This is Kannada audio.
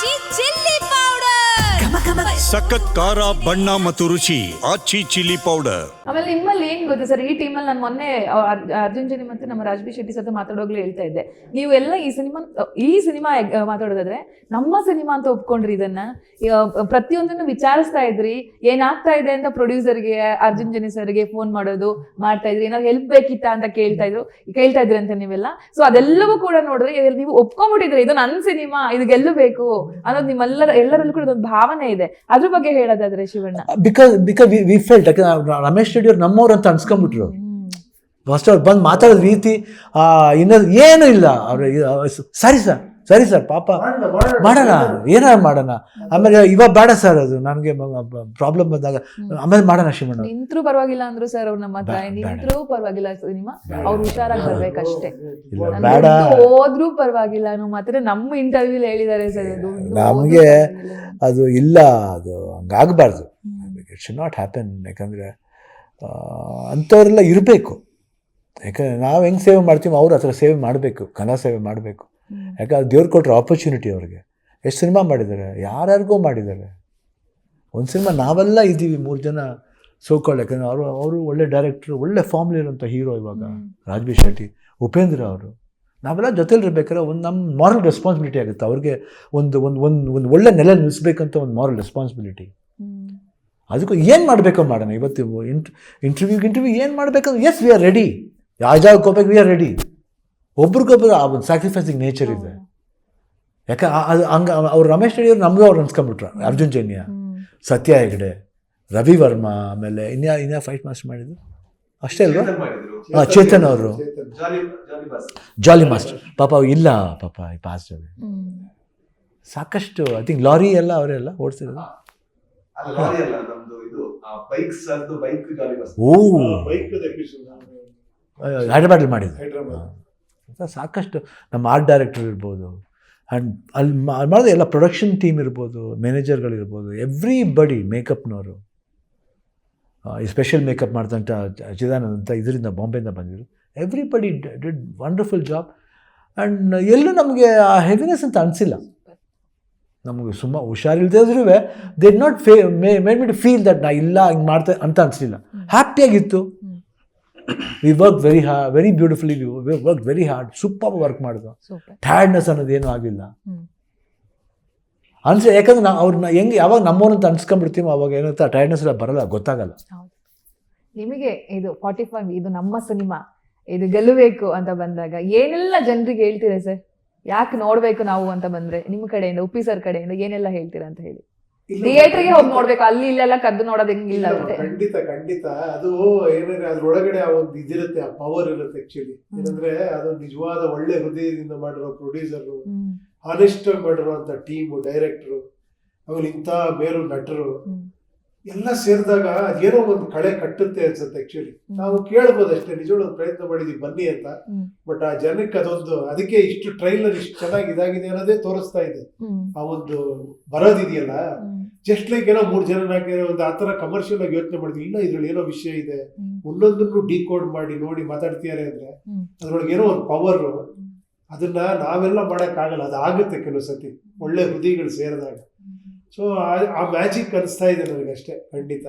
ಆಚಿ ಚಿಲ್ಲಿ ಪೌಡರ್ ಸಖತ್ ಖಾರ, ಬಣ್ಣ ಮತ್ತು ರುಚಿ, ಆಚಿ ಚಿಲ್ಲಿ ಪೌಡರ್. ಆಮೇಲೆ ನಿಮ್ಮಲ್ಲಿ ಏನ್ ಗೊತ್ತಾ ಸರ್? ಈ ಟೀಮಲ್ಲಿ ನಾನು ಮೊನ್ನೆ ಅರ್ಜುನ್ ಜನಿ ಮತ್ತೆ ನಮ್ಮ ರಾಜ್ಬಿ ಶೆಟ್ಟಿ ಸತ ಮಾತಾಡೋಗ್ಲೂ ಹೇಳ್ತಾ ಇದ್ದೆ. ನೀವು ಎಲ್ಲ ಈ ಸಿನಿಮಾ ಈ ಸಿನಿಮಾ ಮಾತಾಡೋದಾದ್ರೆ ನಮ್ಮ ಸಿನಿಮಾ ಅಂತ ಒಪ್ಕೊಂಡ್ರಿ ಇದನ್ನ. ಪ್ರತಿಯೊಂದನ್ನು ವಿಚಾರಿಸ್ತಾ ಇದ್ರಿ. ಏನಾಗ್ತಾ ಇದೆ ಅಂತ ಪ್ರೊಡ್ಯೂಸರ್ಗೆ ಅರ್ಜುನ್ ಜನಿ ಸರ್ಗೆ ಫೋನ್ ಮಾಡೋದು, ಮಾಡ್ತಾ ಇದ್ರಿ. ಏನಾದ್ರು ಹೆಲ್ಪ್ ಬೇಕಿತ್ತಾ ಅಂತ ಕೇಳ್ತಾ ಇದ್ರು. ಕೇಳ್ತಾ ಇದ್ರಿ ಅಂತ ನೀವೆಲ್ಲ. ಸೊ ಅದೆಲ್ಲವೂ ಕೂಡ ನೋಡಿದ್ರೆ ನೀವು ಒಪ್ಕೊಂಡ್ಬಿಟ್ಟಿದ್ರಿ ಇದು ನನ್ನ ಸಿನಿಮಾ ಇದು ಗೆಲ್ಲಬೇಕು ಅನ್ನೋದು ನಿಮ್ಮೆಲ್ಲರ, ಎಲ್ಲರಲ್ಲೂ ಕೂಡ ಒಂದು ಭಾವನೆ ಇದೆ. ಅದ್ರ ಬಗ್ಗೆ ಹೇಳೋದಾದ್ರೆ Shivanna. Because because we felt Ramesh Reddy ಅವ್ರು ನಮ್ಮವ್ರು ಅಂತ ಅನ್ಸ್ಕೊಂಡ್ಬಿಟ್ರು ಫಸ್ಟ್ ಅವ್ರು ಬಂದು ಮಾತಾಡೋದು ರೀತಿ ಇನ್ನೊಂದು ಏನೂ ಇಲ್ಲ. ಅವ್ರ ಸರಿ ಸರ್ ಸರಿ ಸರ್ ಪಾಪ. ಮಾಡೋಣ. ಏನಾರ ಮಾಡೋಣ. ಆಮೇಲೆ ಇವಾಗ ಬೇಡ ಸರ್ ಅದು ನನಗೆ ಪ್ರಾಬ್ಲಮ್ ಬಂದಾಗ. ಆಮೇಲೆ ಮಾಡೋಣ ಶಿವಣ್ಣ. ನಿಂತರೂ ಪರವಾಗಿಲ್ಲ ಅಂದ್ರು ಸರ್ ಅವ್ರು ನಮ್ಮ ಹತ್ರ. ನಿಂತರೂ ಪರವಾಗಿಲ್ಲ ಸಿನಿಮಾ. ಅವ್ರು ಹುಷಾರಾಗಿ ಬರ್ಬೇಕಷ್ಟೇ. ಇಲ್ಲ ಬೇಡ. ಹೋದ್ರೂ ಪರವಾಗಿಲ್ಲ. ಅನ್ನೋ ಮಾತ್ರ ನಮ್ಮ ಇಂಟರ್ವ್ಯೂ ಹೇಳಿದ್ದಾರೆ ಸರ್ ಅದು. ನಮ್ಗೆ. ಅದು ಇಲ್ಲ ಅದು ಹಂಗಾಗಬಾರ್ದು. ಇಟ್ ಶುಡ್ ನಾಟ್ ಹ್ಯಾಪನ್ ಯಾಕಂದರೆ ಅಂಥವರೆಲ್ಲ ಇರಬೇಕು. ಯಾಕಂದರೆ ನಾವು ಹೆಂಗೆ ಸೇವೆ ಮಾಡ್ತೀವಿ ಅವ್ರ ಹತ್ರ ಸೇವೆ ಮಾಡಬೇಕು. ಕಲಾ ಸೇವೆ ಮಾಡಬೇಕು. ಯಾಕಂದ್ರೆ ದೇವ್ರು ಕೊಟ್ಟರೆ ಆಪರ್ಚುನಿಟಿ ಅವ್ರಿಗೆ. ಎಷ್ಟು ಸಿನಿಮಾ ಮಾಡಿದ್ದಾರೆ ಯಾರ್ಯಾರಿಗೋ ಮಾಡಿದ್ದಾರೆ ಒಂದು ಸಿನಿಮಾ ನಾವೆಲ್ಲ ಇದ್ದೀವಿ ಮೂರು ಜನ ಸೋಕಾಳ್. ಯಾಕಂದ್ರೆ ಅವರು ಅವರು ಒಳ್ಳೆ ಡೈರೆಕ್ಟ್ರು ಒಳ್ಳೆ ಫಾರ್ಮ್ಲಿ ಇರೋಂಥ ಹೀರೋ ಇವಾಗ ರಾಜ್ಬಿ ಶೆಟ್ಟಿ ಉಪೇಂದ್ರ ಅವರು. ನಾವೆಲ್ಲ ಜೊತೆಲಿ ಇರ್ಬೇಕಾದ್ರೆ ಒಂದು ನಮ್ಮ ಮಾರಲ್ ರೆಸ್ಪಾನ್ಸಿಬಿಲಿಟಿ ಆಗುತ್ತೆ. ಅವ್ರಿಗೆ ಒಂದು ಒಂದು ಒಂದು ಒಂದು ಒಳ್ಳೆ ನೆಲೆ ನಿಲ್ಲಿಸ್ಬೇಕಂತ ಒಂದು ಮಾರಲ್ ರೆಸ್ಪಾನ್ಸಿಬಿಲಿಟಿ. ಅದಕ್ಕೂ ಏನು ಮಾಡಬೇಕೋ ಮಾಡೋಣ? ಇವತ್ತು ಇಂಟ್ ಇಂಟರ್ವ್ಯೂಗೆ ಇಂಟರ್ವ್ಯೂ ಏನು ಮಾಡಬೇಕಂದ್ರೆ ಎಸ್ ವಿ ಆರ್ ರೆಡಿ ಯಾವ ಜಾಗಕ್ಕೆ ಹೋಗ್ಬೇಕು ವಿ ಆರ್ ರೆಡಿ ಒಬ್ರಿಗೊಬ್ರು ಆ ಒಂದು ಸ್ಯಾಕ್ರಿಫೈಸಿಂಗ್ ನೇಚರ್ ಇದೆ. ಯಾಕೆ ಆ- ಅದು ಹಂಗೆ ಅವ್ರು ರಮೇಶ್ ರೆಡ್ಡಿ ಅವ್ರು ನಮಗೂ ಅವ್ರು ಅನ್ಸ್ಕೊಂಬಿಟ್ರು ಅರ್ಜುನ್ ಜನ್ಯ ಸತ್ಯ ಹೆಗ್ಡೆ ರವಿ ವರ್ಮಾ ಆಮೇಲೆ ಇನ್ಯಾ ಇನ್ಯಾ ಫೈಟ್ ಮಾಸ್ಟರ್ ಮಾಡಿದ್ರು ಅಷ್ಟೇ ಅಲ್ವಾ? ಹಾಂ ಚೇತನ್ ಅವರು. Jolly master. ಪಾಪ ಅವ್ರು ಇಲ್ಲ ಪಾಪ ಈ ಪಾಸ್ಟ್. ಸಾಕಷ್ಟು ಐ ಥಿಂಕ್ ಲಾರಿ ಎಲ್ಲ ಅವರೆಲ್ಲ ಓಡಿಸಿದ್ರು ಲಾರಿ ಅಲ್ಲ ನಮ್ದು ಇದು ಬೈಕ್ ಸರ್ದು ಬೈಕ್ ಜಾಲಿ ಬಸ್ ಓ. ಹೈದ್ರಾಬಾದಲ್ಲಿ ಮಾಡಿದ್ರು. ಸಾಕಷ್ಟು ನಮ್ಮ ಆರ್ಟ್ ಡೈರೆಕ್ಟರ್ ಇರ್ಬೋದು. ಆ್ಯಂಡ್ ಅಲ್ಲಿ ಮಾಡಿದ್ರೆ ಮಾಡಿದ ಎಲ್ಲ ಪ್ರೊಡಕ್ಷನ್ ಟೀಮ್ ಇರ್ಬೋದು ಮ್ಯಾನೇಜರ್ಗಳಿರ್ಬೋದು ಎವ್ರಿ ಬಡಿ ಮೇಕಪ್ನವರು ಈ ಸ್ಪೆಷಲ್ ಮೇಕಪ್ ಮಾಡಿದಂಥ ಚಿದಾನಂದ ಅಂತ ಇದರಿಂದ ಬಾಂಬೆಯಿಂದ ಬಂದಿದ್ರು. ಎವ್ರಿ ಬಡಿ ಡಿಡ್ ವಂಡರ್ಫುಲ್ ಜಾಬ್ ಆ್ಯಂಡ್ ಎಲ್ಲೂ ನಮಗೆ ಆ ಹೆವಿನೆಸ್ ಅಂತ ಅನಿಸಿಲ್ಲ. ನಮಗೆ ಸುಮ್ಮ ಹುಷಾರಿಲ್ಲದೆ ಇದ್ರೂ they not fee may made me feel that ನಾ ಇಲ್ಲ ಹಿಂಗೆ ಮಾಡ್ತಾ ಅಂತ ಅನಿಸಲಿಲ್ಲ. ಹ್ಯಾಪಿಯಾಗಿತ್ತು ವಿ ವರ್ಕ್ ವೆರಿ ಹಾ very beautifully we work very hard super work ಮಾಡಿದ್ವಿ Super. ಅನ್ನೋದು ಏನೂ ಆಗಿಲ್ಲ. ಅನ್ಸ ಯಾಕಂದ್ರೆ ನಾವು ಅವ್ರನ್ನ ಹೆಂಗೆ ಯಾವಾಗ ನಮ್ಮವ್ರಂತ ಅನ್ಸ್ಕೊಂಡ್ಬಿಡ್ತೀವೋ ಅವಾಗ ಏನಂತ ಟೈರ್ಡ್ನೆಸ್ ಎಲ್ಲ ಬರಲ್ಲ ಗೊತ್ತಾಗಲ್ಲ. ನಿಮಗೆ ಇದು ಫಾರ್ಟಿ ಫೈವ್ ಇದು ನಮ್ಮ ಸಿನಿಮಾ ಇದು ಗೆಲ್ಲಬೇಕು ಅಂತ ಬಂದಾಗ ಏನೆಲ್ಲ ಜನರಿಗೆ ಹೇಳ್ತೀರಾ ಸರ್ ಯಾಕೆ ನೋಡ್ಬೇಕು ನಾವು ಅಂತ ಬಂದರೆ ನಿಮ್ಮ ಕಡೆಯಿಂದ ಉಪ್ಪಿ ಸರ್ ಕಡೆಯಿಂದ ಏನೆಲ್ಲ ಹೇಳ್ತೀರಾ ಅಂತ ಹೇಳಿ ಥಿಯೇಟರ್ಗೆ ಹೋಗಿ ನೋಡ್ಬೇಕು. ಅಲ್ಲಿ ಇಲ್ಲೆಲ್ಲ ಕದ್ದು ನೋಡೋದ್ ಹೆಂಗಿಲ್ಲ ಖಂಡಿತ ಖಂಡಿತ. ಅದು ಏನಂದ್ರೆ ಅದ್ರೊಳಗಡೆ ಆ ಒಂದು ಇದಿರುತ್ತೆ ಆ ಪವರ್ ಇರುತ್ತೆ ಆಕ್ಚುಲಿ ಏನಂದ್ರೆ ಅದು ನಿಜವಾದ ಒಳ್ಳೆ ಹೃದಯದಿಂದ ಮಾಡಿರೋ ಪ್ರೊಡ್ಯೂಸರ್. ಆನೆಸ್ಟ್ ಮಾಡಿರುವಂತ ಟೀಮ್ ಡೈರೆಕ್ಟರ್ ಆಮೇಲೆ ಇಂಥ ಬೇರೆ ನಟರು. ಎಲ್ಲ ಸೇರಿದಾಗ ಅದೇನೋ ಒಂದು ಕಳೆ ಕಟ್ಟುತ್ತೆ ಅನ್ಸುತ್ತೆ ಆಕ್ಚುಲಿ ನಾವು ಕೇಳ್ಬೋದು ಅಷ್ಟೇ ನಿಜವಾಗ್ಲೂ ಒಂದು ಪ್ರಯತ್ನ ಮಾಡಿದ್ವಿ ಬನ್ನಿ ಅಂತ. ಬಟ್ ಆ ಜನಕ್ಕೆ ಅದೊಂದು ಅದಕ್ಕೆ ಇಷ್ಟು ಟ್ರೈಲರ್ ಇಷ್ಟು ಚೆನ್ನಾಗಿ ಇದಾಗಿದೆ ಅನ್ನೋದೇ ತೋರಿಸ್ತಾ ಇದೆ. ಆ ಒಂದು ಬರೋದಿದೆಯಲ್ಲ. ಜಸ್ಟ್ ಲೈಕ್ ಏನೋ ಮೂರ್ ಜನ ಒಂದು ಆತರ ಕಮರ್ಷಿಯಲ್ ಆಗಿ ಯೋಚನೆ ಮಾಡಿದ್ವಿ. ಇಲ್ಲ ಇದ್ರಲ್ಲಿ ಏನೋ ವಿಷಯ ಇದೆ. ಒಂದೊಂದನ್ನು ಡಿಕೋಡ್ ಮಾಡಿ ನೋಡಿ ಮಾತಾಡ್ತಿದ್ದಾರೆ ಅಂದ್ರೆ. ಅದ್ರೊಳಗೆ ಏನೋ ಒಂದು ಪವರ್ ಅದನ್ನ ನಾವೆಲ್ಲ ಮಾಡೋಕ್ಕಾಗಲ್ಲ. ಅದಾಗುತ್ತೆ ಕೆಲವು ಸತಿ. ಒಳ್ಳೆ ಹೃದಯಗಳು ಸೇರಿದಾಗ. ಸೊ ಆ ಮ್ಯಾಜಿಕ್ ಅನಿಸ್ತಾ ಇದೆ ನನಗಷ್ಟೇ ಖಂಡಿತ.